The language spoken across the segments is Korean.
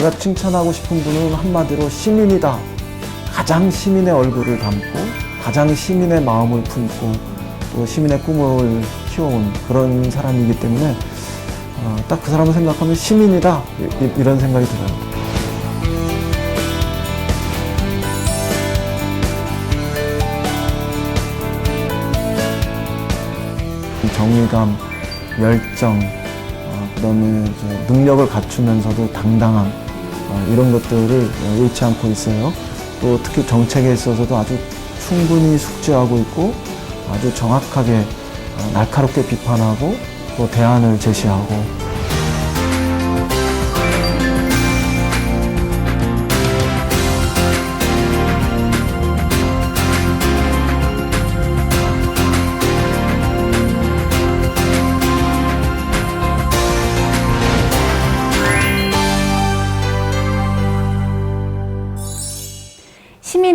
제가 칭찬하고 싶은 분은 한마디로 시민이다. 가장 시민의 얼굴을 담고 가장 시민의 마음을 품고 또 시민의 꿈을 키워온 그런 사람이기 때문에 어, 딱 그 사람을 생각하면 시민이다 이- 이- 이런 생각이 들어요. 정의감, 열정, 어, 그다음에 능력을 갖추면서도 당당함 어, 이런 것들을 어, 잃지 않고 있어요. 또 특히 정책에 있어서도 아주 충분히 숙지하고 있고 아주 정확하게 어, 날카롭게 비판하고 또 대안을 제시하고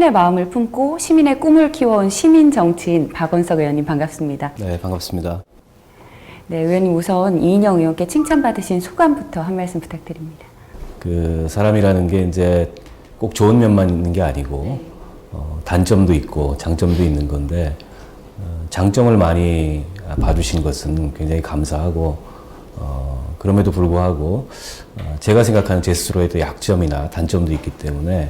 시민의 마음을 품고 시민의 꿈을 키워온 시민 정치인 박원석 의원님 반갑습니다. 네, 반갑습니다. 네, 의원님 우선 이인영 의원께 칭찬받으신 소감부터 한 말씀 부탁드립니다. 그 사람이라는 게 이제 꼭 좋은 면만 있는 게 아니고 어, 단점도 있고 장점도 있는 건데 어, 장점을 많이 봐주신 것은 굉장히 감사하고 어, 그럼에도 불구하고 어, 제가 생각하는 제 스스로의 또 약점이나 단점도 있기 때문에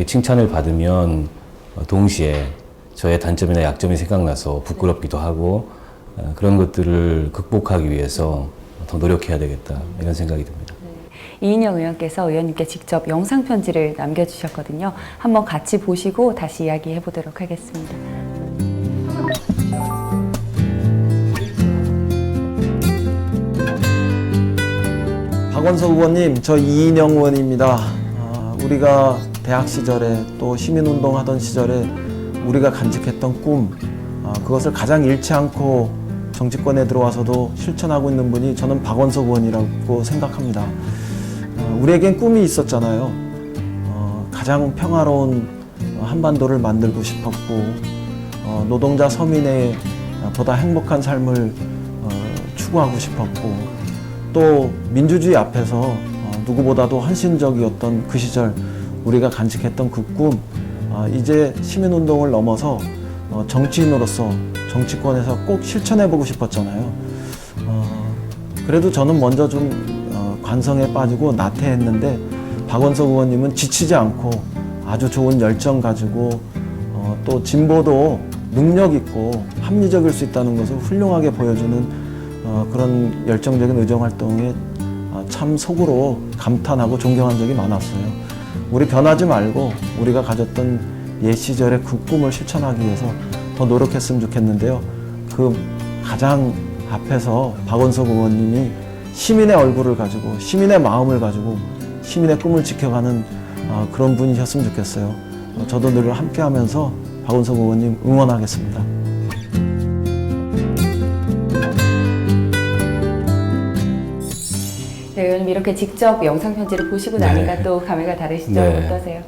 이렇게 칭찬을 받으면 어, 동시에 저의 단점이나 약점이 생각나서 부끄럽기도 하고 어, 그런 것들을 극복하기 위해서 더 노력해야 되겠다 이런 생각이 듭니다. 이인영 의원께서 의원님께 직접 영상 편지를 남겨주셨거든요. 한번 같이 보시고 다시 이야기해 보도록 하겠습니다. 박원석 의원님, 저 이인영 의원입니다. 아, 우리가 대학 시절에 또 시민운동 하던 시절에 우리가 간직했던 꿈, 아, 그것을 가장 잃지 않고 정치권에 들어와서도 실천하고 있는 분이 저는 박원석 의원이라고 생각합니다. 아, 우리에겐 꿈이 있었잖아요. 어, 가장 평화로운 한반도를 만들고 싶었고, 어, 노동자 서민의 보다 행복한 삶을 어, 추구하고 싶었고, 또 민주주의 앞에서 어, 누구보다도 헌신적이었던 그 시절 우리가 간직했던 그 꿈, 아, 이제 시민운동을 넘어서 어, 정치인으로서 정치권에서 꼭 실천해보고 싶었잖아요. 어, 그래도 저는 먼저 좀 어, 관성에 빠지고 나태했는데 박원석 의원님은 지치지 않고 아주 좋은 열정 가지고 어, 또 진보도 능력 있고 합리적일 수 있다는 것을 훌륭하게 보여주는 어, 그런 열정적인 의정 활동에 어, 참 속으로 감탄하고 존경한 적이 많았어요. 우리 변하지 말고 우리가 가졌던 옛 시절의 그 꿈을 실천하기 위해서 더 노력했으면 좋겠는데요. 그 가장 앞에서 박원석 의원님이 시민의 얼굴을 가지고 시민의 마음을 가지고 시민의 꿈을 지켜가는 어, 그런 분이셨으면 좋겠어요. 어, 저도 늘 함께하면서 박원석 의원님 응원하겠습니다. 이렇게 직접 영상 편지를 보시고 나니까 네. 또 감회가 다르시죠? 네. 어떠세요?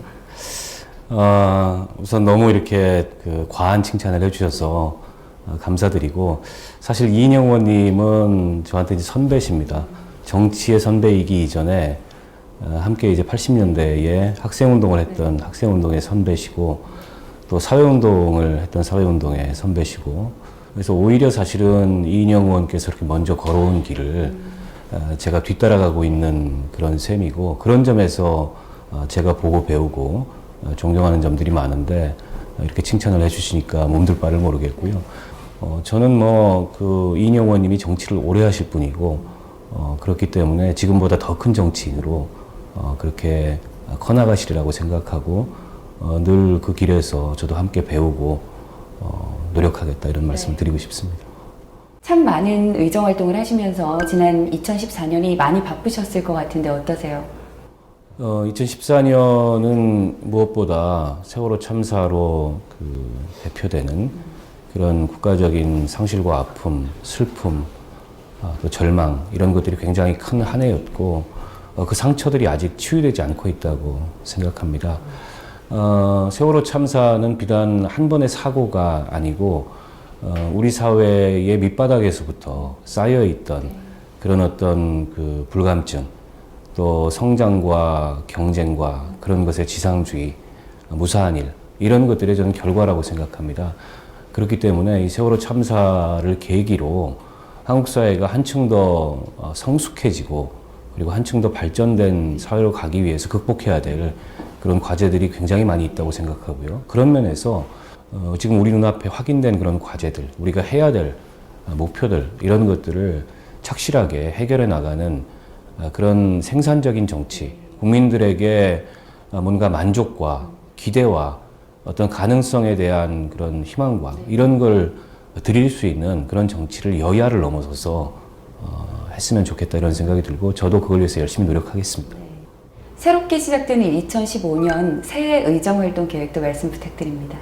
어, 우선 너무 이렇게 그 과한 칭찬을 해주셔서 어, 감사드리고 사실 이인영 의원님은 저한테 이제 선배십니다. 정치의 선배이기 이전에 어, 함께 이제 80년대에 학생운동을 했던 학생운동의 선배시고 또 사회운동을 했던 사회운동의 선배시고 그래서 오히려 사실은 이인영 의원께서 이렇게 먼저 걸어온 길을 어, 제가 뒤따라가고 있는 그런 셈이고 그런 점에서 어, 제가 보고 배우고 어, 존경하는 점들이 많은데 어, 이렇게 칭찬을 해주시니까 몸둘 바를 모르겠고요. 어, 저는 뭐 그 이인영 의원님이 정치를 오래 하실 분이고 어, 그렇기 때문에 지금보다 더 큰 정치인으로 어, 그렇게 커나가시리라고 생각하고 어, 늘 그 길에서 저도 함께 배우고 어, 노력하겠다 이런 말씀을 드리고 싶습니다. 참 많은 의정 활동을 하시면서 지난 2014년이 많이 바쁘셨을 것 같은데 어떠세요? 어, 2014년은 무엇보다 세월호 참사로 그 대표되는 그런 국가적인 상실과 아픔, 슬픔, 아, 또 절망 이런 것들이 굉장히 큰 한 해였고 어, 그 상처들이 아직 치유되지 않고 있다고 생각합니다. 어, 세월호 참사는 비단 한 번의 사고가 아니고 어, 우리 사회의 밑바닥에서부터 쌓여 있던 그런 어떤 그 불감증 또 성장과 경쟁과 그런 것의 지상주의, 무사한 일 이런 것들이 저는 결과라고 생각합니다. 그렇기 때문에 이 세월호 참사를 계기로 한국 사회가 한층 더 어, 성숙해지고 그리고 한층 더 발전된 사회로 가기 위해서 극복해야 될 그런 과제들이 굉장히 많이 있다고 생각하고요. 그런 면에서 어, 지금 우리 눈앞에 확인된 그런 과제들, 우리가 해야 될 어, 목표들 이런 것들을 착실하게 해결해 나가는 어, 그런 생산적인 정치, 국민들에게 어, 뭔가 만족과 기대와 어떤 가능성에 대한 그런 희망과 이런 걸 드릴 수 있는 그런 정치를 여야를 넘어서서 어, 했으면 좋겠다 이런 생각이 들고 저도 그걸 위해서 열심히 노력하겠습니다. 새롭게 시작되는 2015년 새해 의정활동 계획도 말씀 부탁드립니다.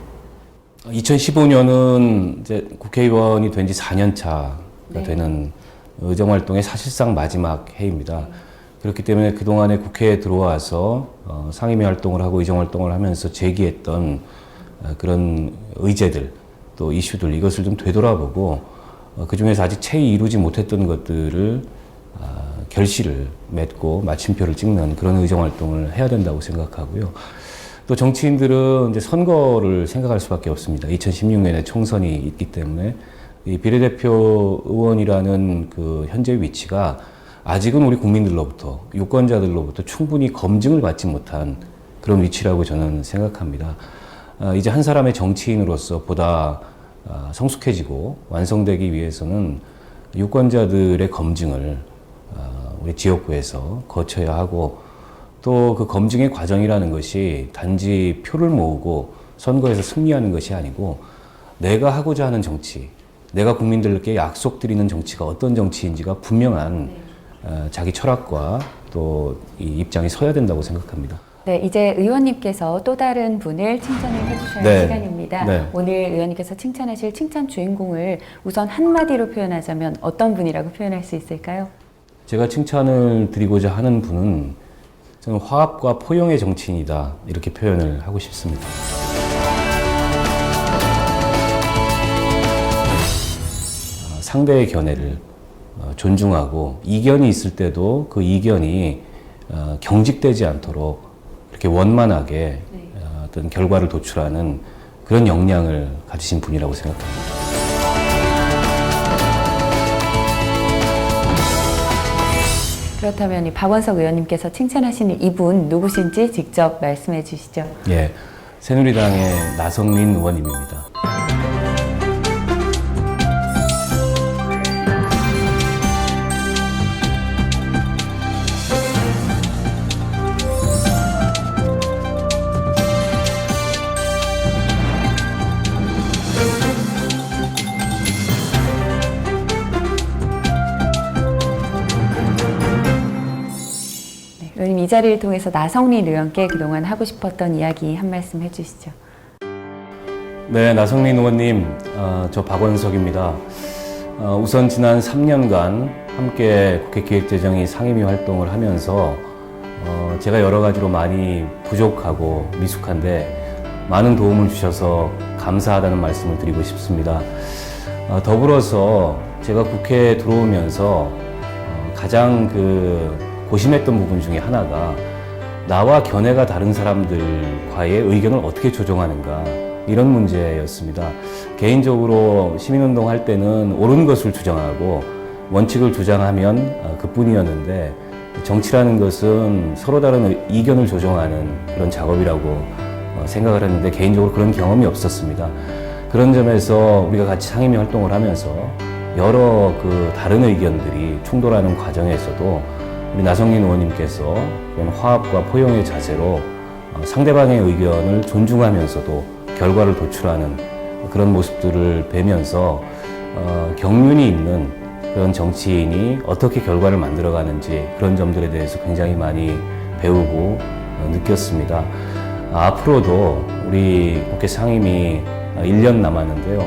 2015년은 이제 국회의원이 된 지 4년 차가 네. 되는 의정 활동의 사실상 마지막 해입니다. 그렇기 때문에 그동안에 국회에 들어와서 어, 상임위 활동을 하고 의정 활동을 하면서 제기했던 어, 그런 의제들 또 이슈들 이것을 좀 되돌아보고 어, 그 중에서 아직 채 이루지 못했던 것들을 아, 결실을 맺고 마침표를 찍는 그런 의정 활동을 해야 된다고 생각하고요. 또 정치인들은 이제 선거를 생각할 수밖에 없습니다. 2016년에 총선이 있기 때문에 이 비례대표 의원이라는 그 현재 위치가 아직은 우리 국민들로부터 유권자들로부터 충분히 검증을 받지 못한 그런 위치라고 저는 생각합니다. 아, 이제 한 사람의 정치인으로서 보다 아, 성숙해지고 완성되기 위해서는 유권자들의 검증을 아, 우리 지역구에서 거쳐야 하고 또 그 검증의 과정이라는 것이 단지 표를 모으고 선거에서 승리하는 것이 아니고 내가 하고자 하는 정치, 내가 국민들께 약속드리는 정치가 어떤 정치인지가 분명한 어, 자기 철학과 또이 입장이 서야 된다고 생각합니다. 네, 이제 의원님께서 또 다른 분을 칭찬을 해주셔야 네. 시간입니다. 네. 오늘 의원님께서 칭찬하실 칭찬 주인공을 우선 한마디로 표현하자면 어떤 분이라고 표현할 수 있을까요? 제가 칭찬을 드리고자 하는 분은 저는 화합과 포용의 정치인이다 이렇게 표현을 하고 싶습니다. 아, 상대의 견해를 어, 존중하고 이견이 있을 때도 그 이견이 어, 경직되지 않도록 이렇게 원만하게 어, 어떤 결과를 도출하는 그런 역량을 가지신 분이라고 생각합니다. 그렇다면 이 박원석 의원님께서 칭찬하시는 이분 누구신지 직접 말씀해 주시죠. 예, 새누리당의 나성민 의원님입니다. 자리를 통해서 나성민 의원께 그동안 하고 싶었던 이야기 한 말씀 해주시죠. 네, 나성민 의원님, 어, 저 박원석입니다. 어, 우선 지난 3년간 함께 국회 기획재정위 상임위 활동을 하면서 어, 제가 여러 가지로 많이 부족하고 미숙한데 많은 도움을 주셔서 감사하다는 말씀을 드리고 싶습니다. 어, 더불어서 제가 국회에 들어오면서 어, 가장 그 고심했던 부분 중에 하나가 나와 견해가 다른 사람들과의 의견을 어떻게 조정하는가 이런 문제였습니다. 개인적으로 시민운동 할 때는 옳은 것을 주장하고 원칙을 주장하면 어, 그뿐이었는데 정치라는 것은 서로 다른 의- 이견을 조정하는 그런 작업이라고 어, 생각을 했는데 개인적으로 그런 경험이 없었습니다. 그런 점에서 우리가 같이 상임위 활동을 하면서 여러 그 다른 의견들이 충돌하는 과정에서도 우리 나성민 의원님께서 화합과 포용의 자세로 어, 상대방의 의견을 존중하면서도 결과를 도출하는 그런 모습들을 뵈면서 어, 경륜이 있는 그런 정치인이 어떻게 결과를 만들어가는지 그런 점들에 대해서 굉장히 많이 배우고 어, 느꼈습니다. 아, 앞으로도 우리 국회 상임위 1년 남았는데요.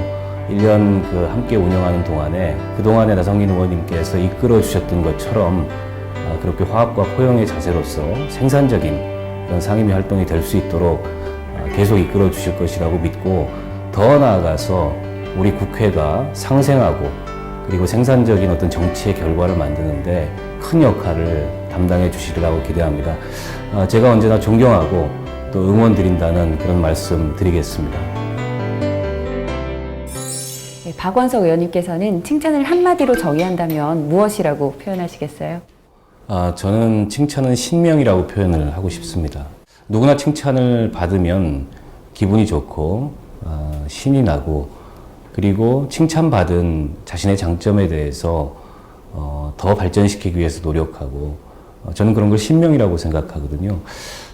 1년 그 함께 운영하는 동안에 그동안에 나성민 의원님께서 이끌어 주셨던 것처럼 아, 그렇게 화합과 포용의 자세로서 생산적인 그런 상임위 활동이 될 수 있도록 아, 계속 이끌어 주실 것이라고 믿고 더 나아가서 우리 국회가 상생하고 그리고 생산적인 어떤 정치의 결과를 만드는데 큰 역할을 담당해 주시리라고 기대합니다. 아, 제가 언제나 존경하고 또 응원 드린다는 그런 말씀 드리겠습니다. 네, 박원석 의원님께서는 칭찬을 한마디로 정의한다면 무엇이라고 표현하시겠어요? 아, 저는 칭찬은 신명이라고 표현을 하고 싶습니다. 누구나 칭찬을 받으면 기분이 좋고 아, 신이 나고 그리고 칭찬받은 자신의 장점에 대해서 어, 더 발전시키기 위해서 노력하고 어, 저는 그런 걸 신명이라고 생각하거든요.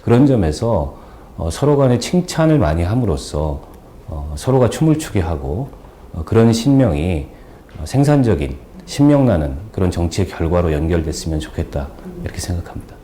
그런 점에서 어, 서로 간에 칭찬을 많이 함으로써 어, 서로가 춤을 추게 하고 어, 그런 신명이 어, 생산적인 신명나는 그런 정치의 결과로 연결됐으면 좋겠다 이렇게 생각합니다.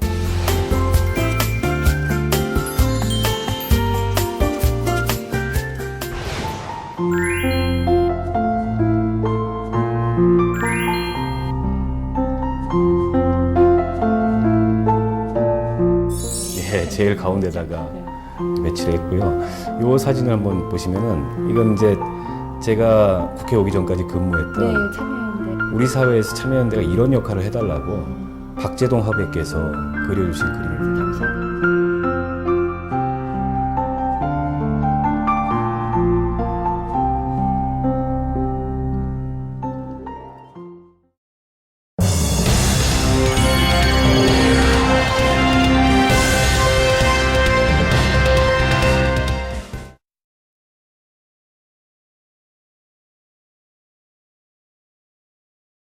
예, 제일 가운데다가 배치했고요. 이 사진을 한번 보시면은 이건 이제 제가 국회 오기 전까지 근무했던 참여연대. 우리 사회에서 참여연대가 이런 역할을 해달라고 박재동 화백께서 그려주신 그림입니다.